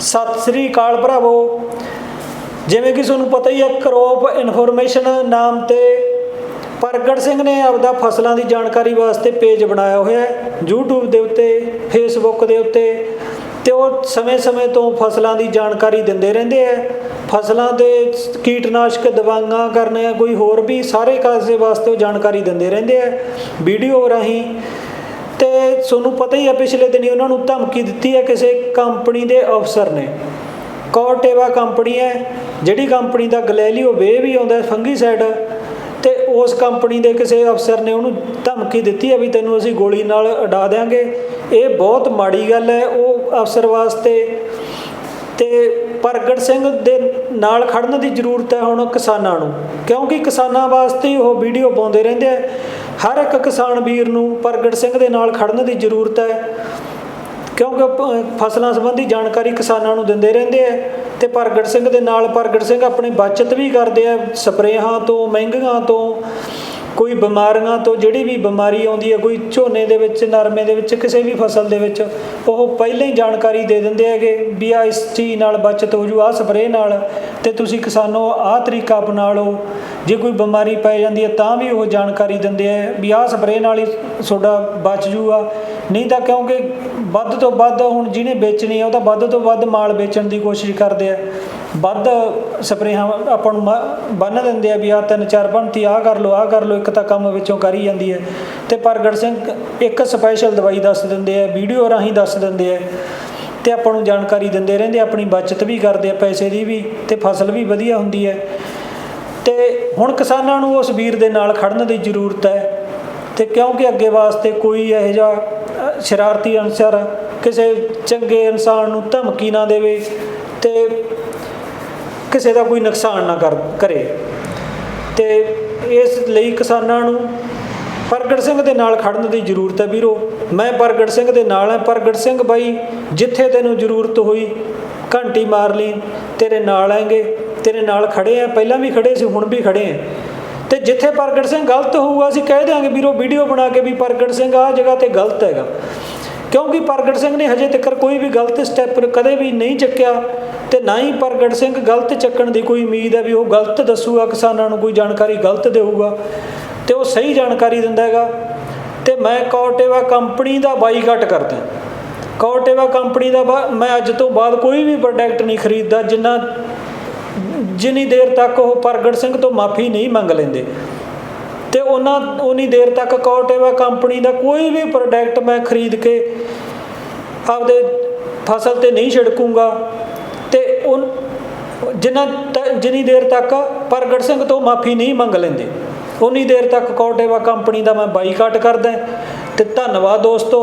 ਸਤਿ ਸ੍ਰੀ ਅਕਾਲ ਭਰਾਵੋ। ਜਿਵੇਂ ਕਿ ਤੁਹਾਨੂੰ ਪਤਾ ਹੀ ਹੈ ਕਰੋਪ ਇਨਫੋਰਮੇਸ਼ਨ ਨਾਮ ਤੇ ਪ੍ਰਗਟ ਸਿੰਘ ਨੇ ਆਪਦਾ ਫਸਲਾਂ ਦੀ ਜਾਣਕਾਰੀ ਵਾਸਤੇ ਪੇਜ ਬਣਾਇਆ ਹੋਇਆ ਹੈ, YouTube ਦੇ ਉੱਤੇ, Facebook ਦੇ ਉੱਤੇ ਤੇ ਉਹ ਸਮੇਂ-ਸਮੇਂ ਤੋਂ ਫਸਲਾਂ ਦੀ ਜਾਣਕਾਰੀ ਦਿੰਦੇ ਰਹਿੰਦੇ ਆ ਫਸਲਾਂ ਦੇ ਕੀਟਨਾਸ਼ਕ ਦਵਾਈਆਂ ਕਰਨੇ ਕੋਈ ਹੋਰ ਵੀ ਸਾਰੇ ਕਾਸੇ ਵਾਸਤੇ ਉਹ ਜਾਣਕਾਰੀ ਦਿੰਦੇ ਰਹਿੰਦੇ ਆ ਵੀਡੀਓ ਰਾਹੀਂ ਤੇ ਤੁਹਾਨੂੰ ਪਤਾ ਹੀ ਹੈ ਪਿਛਲੇ ਦਿਨੀ ਉਹਨਾਂ ਨੂੰ ਧਮਕੀ ਦਿੱਤੀ ਹੈ ਕਿਸੇ ਕੰਪਨੀ ਦੇ ਅਫਸਰ ਨੇ। ਕੋਰਟੇਵਾ ਕੰਪਨੀ ਹੈ, ਜਿਹੜੀ ਕੰਪਨੀ ਦਾ ਗਲੈਲੀਓ ਵੇ ਵੀ ਆਉਂਦਾ ਫੰਗੀਸਾਈਡ ਤੇ ਉਸ ਕੰਪਨੀ ਦੇ ਕਿਸੇ ਅਫਸਰ ਨੇ ਉਹਨੂੰ ਧਮਕੀ ਦਿੱਤੀ ਹੈ ਵੀ ਤੈਨੂੰ ਅਸੀਂ ਗੋਲੀ ਨਾਲ ਉਡਾ ਦੇਾਂਗੇ ਇਹ ਬਹੁਤ ਮਾੜੀ ਗੱਲ ਹੈ, ਉਹ ਅਫਸਰ ਵਾਸਤੇ। ਤੇ ਪ੍ਰਗਟ ਸਿੰਘ ਦੇ ਨਾਲ ਖੜਨ ਦੀ ਜ਼ਰੂਰਤ ਹੈ ਹੁਣ ਕਿਸਾਨਾਂ ਨੂੰ, ਕਿਉਂਕਿ ਕਿਸਾਨਾਂ ਵਾਸਤੇ ਉਹ ਵੀਡੀਓ ਪਾਉਂਦੇ ਰਹਿੰਦੇ ਆ। ਹਰ ਇੱਕ ਕਿਸਾਨ ਵੀਰ ਨੂੰ ਪ੍ਰਗਟ ਸਿੰਘ ਦੇ ਨਾਲ ਖੜਨ ਦੀ ਜ਼ਰੂਰਤ ਹੈ, ਕਿਉਂਕਿ ਫਸਲਾਂ ਸੰਬੰਧੀ ਜਾਣਕਾਰੀ ਕਿਸਾਨਾਂ ਨੂੰ ਦਿੰਦੇ ਰਹਿੰਦੇ ਆ ਤੇ ਪ੍ਰਗਟ ਸਿੰਘ ਦੇ ਨਾਲ ਪ੍ਰਗਟ ਸਿੰਘ ਆਪਣੀ ਬਚਤ ਵੀ ਕਰਦੇ ਆ, ਸਪਰੇਹਾਂ ਤੋਂ, ਮਹਿੰਗੀਆਂ ਤੋਂ, ਕੋਈ ਬਿਮਾਰੀਆਂ ਤੋਂ, ਜਿਹੜੀ ਵੀ ਬਿਮਾਰੀ ਆਉਂਦੀ ਹੈ ਕੋਈ ਝੋਨੇ ਦੇ ਵਿੱਚ, ਨਰਮੇ ਦੇ ਵਿੱਚ, ਕਿਸੇ ਵੀ ਫਸਲ ਦੇ ਵਿੱਚ, ਉਹ ਪਹਿਲਾਂ ਹੀ ਜਾਣਕਾਰੀ ਦੇ ਦਿੰਦੇ ਹੈਗੇ ਵੀ ਆ ਇਸ ਚੀਜ਼ ਨਾਲ ਬਚਤ ਹੋ ਜੂ ਆ ਸਪਰੇਅ ਨਾਲ ਤੇ ਤੁਸੀਂ ਕਿਸਾਨੋ, ਆਹ ਤਰੀਕਾ ਅਪਣਾ ਲਓ ਜੇ ਕੋਈ ਬਿਮਾਰੀ ਪੈ ਜਾਂਦੀ ਹੈ ਤਾਂ ਵੀ ਉਹ ਜਾਣਕਾਰੀ ਦਿੰਦੇ ਆ ਵੀ ਆਹ ਸਪਰੇਅ ਨਾਲ ਹੀ ਤੁਹਾਡਾ ਬਚ ਜੂਗਾ। ਨਹੀਂ ਤਾਂ ਕਿਉਂਕਿ ਵੱਧ ਤੋਂ ਵੱਧ ਹੁਣ ਜਿਹਨੇ ਵੇਚਣੀ ਆ, ਉਹ ਤਾਂ ਵੱਧ ਤੋਂ ਵੱਧ ਮਾਲ ਵੇਚਣ ਦੀ ਕੋਸ਼ਿਸ਼ ਕਰਦੇ ਆ। ਵੱਧ ਸਪਰੇਹਾਂ ਆਪਾਂ ਨੂੰ ਮ- ਬੰਨ ਦਿੰਦੇ ਆ ਵੀ ਆ ਤਿੰਨ ਚਾਰ ਬਣਤੀ ਆਹ ਕਰ ਲਓ, ਆਹ ਕਰ ਲਓ, ਇੱਕ ਤਾਂ ਕੰਮ ਵਿੱਚੋਂ ਕਰ ਹੀ ਜਾਂਦੀ ਹੈ। ਤੇ ਪ੍ਰਗਟ ਸਿੰਘ ਇੱਕ ਸਪੈਸ਼ਲ ਦਵਾਈ ਦੱਸ ਦਿੰਦੇ ਆ, ਵੀਡੀਓ ਰਾਹੀਂ ਦੱਸ ਦਿੰਦੇ ਆ। ਤੇ ਆਪਾਂ ਨੂੰ ਜਾਣਕਾਰੀ ਦਿੰਦੇ ਰਹਿੰਦੇ, ਆਪਣੀ ਬਚਤ ਵੀ ਕਰਦੇ ਆ, ਪੈਸੇ ਦੀ ਵੀ, ਤੇ ਫਸਲ ਵੀ ਵਧੀਆ ਹੁੰਦੀ ਹੈ। ਤੇ ਹੁਣ ਕਿਸਾਨਾਂ ਨੂੰ ਉਸ ਵੀਰ ਦੇ ਨਾਲ ਖੜਨ ਦੀ ਜ਼ਰੂਰਤ ਹੈ, ਤੇ ਕਿਉਂਕਿ ਅੱਗੇ ਵਾਸਤੇ ਕੋਈ ਇਹੋ ਜਿਹਾ ਸ਼ਰਾਰਤੀ ਅਨਸਰ ਕਿਸੇ ਚੰਗੇ ਇਨਸਾਨ ਨੂੰ ਧਮਕੀ ਨਾ ਦੇਵੇ ਤੇ ਕਿਸੇ ਦਾ ਕੋਈ ਨੁਕਸਾਨ ਨਾ ਕਰ, ਕਰੇ। ਤੇ ਇਸ ਲਈ ਕਿਸਾਨਾਂ ਨੂੰ ਪ੍ਰਗਟ ਸਿੰਘ ਦੇ ਨਾਲ ਖੜਨ ਦੀ ਜ਼ਰੂਰਤ ਹੈ ਵੀਰੋ। ਮੈਂ ਪ੍ਰਗਟ ਸਿੰਘ ਦੇ ਨਾਲ ਹਾਂ। ਪ੍ਰਗਟ ਸਿੰਘ ਬਾਈ, ਜਿੱਥੇ ਤੈਨੂੰ ਜ਼ਰੂਰਤ ਹੋਈ, ਘੰਟੀ ਮਾਰ ਲਈ, ਤੇਰੇ ਨਾਲ ਆਏਗੇ, ਤੇਰੇ ਨਾਲ ਖੜੇ ਆ ਪਹਿਲਾਂ ਵੀ ਖੜੇ ਸੀ, ਹੁਣ ਵੀ ਖੜੇ ਆ ਤੇ ਜਿੱਥੇ ਪ੍ਰਗਟ ਸਿੰਘ ਗਲਤ ਹੋਊਗਾ, ਅਸੀਂ ਕਹਿ ਦਿਆਂਗੇ ਵੀਰੋ, ਵੀਡੀਓ ਬਣਾ ਕੇ ਵੀ ਪ੍ਰਗਟ ਸਿੰਘ ਆਹ ਜਗ੍ਹਾ ਤੇ ਗਲਤ ਹੈਗਾ। ਕਿਉਂਕਿ ਪ੍ਰਗਟ ਸਿੰਘ ਨੇ ਹਜੇ ਤੱਕ ਕੋਈ ਵੀ ਗਲਤ ਸਟੈਪ ਕਦੇ ਵੀ ਨਹੀਂ ਚੱਕਿਆ ਤੇ ਨਾ ਹੀ ਪ੍ਰਗਟ ਸਿੰਘ ਗਲਤ ਚੱਕਣ ਦੀ ਕੋਈ ਉਮੀਦ ਹੈ ਵੀ ਉਹ ਗਲਤ ਦੱਸੂਗਾ, ਕਿਸਾਨਾਂ ਨੂੰ ਕੋਈ ਜਾਣਕਾਰੀ ਗਲਤ ਦੇਊਗਾ। ਤੇ ਉਹ ਸਹੀ ਜਾਣਕਾਰੀ ਦਿੰਦਾ ਹੈਗਾ। ਤੇ ਮੈਂ ਕੋਟੇਵਾ ਕੰਪਨੀ ਦਾ ਬਾਈਕਾਟ ਕਰਦਾ। ਕੋਟੇਵਾ ਕੰਪਨੀ ਦਾ ਬਾ- ਮੈਂ ਅੱਜ ਤੋਂ ਬਾਅਦ ਕੋਈ ਵੀ ਪ੍ਰੋਡਕਟ ਨਹੀਂ ਖਰੀਦਦਾ, ਜਿੰਨਾ ਜਿੰਨੀ ਦੇਰ ਤੱਕ ਉਹ ਪ੍ਰਗਟ ਸਿੰਘ ਤੋਂ ਮਾਫੀ ਨਹੀਂ ਮੰਗ ਲੈਂਦੇ। ਤੇ ਉਹਨਾਂ ਉਨੀ ਦੇਰ ਤੱਕ ਕੋਟੇਵਾ ਕੰਪਨੀ ਦਾ ਕੋਈ ਵੀ ਪ੍ਰੋਡਕਟ ਮੈਂ ਖਰੀਦ ਕੇ ਆਪਦੇ ਫਸਲ ਤੇ ਨਹੀਂ ਛਿੜਕੂੰਗਾ। ਤੇ ਉਨ ਜਿੰਨਾ ਤ- ਜਿੰਨੀ ਦੇਰ ਤੱਕ ਪ੍ਰਗਟ ਸਿੰਘ ਤੋਂ ਮਾਫੀ ਨਹੀਂ ਮੰਗ ਲੈਂਦੇ। ਉਨੀ ਦੇਰ ਤੱਕ ਕੋਟੇਵਾ ਕੰਪਨੀ ਦਾ ਮੈਂ ਬਾਈਕਾਟ ਕਰਦਾ ਤੇ ਧੰਨਵਾਦ ਦੋਸਤੋ।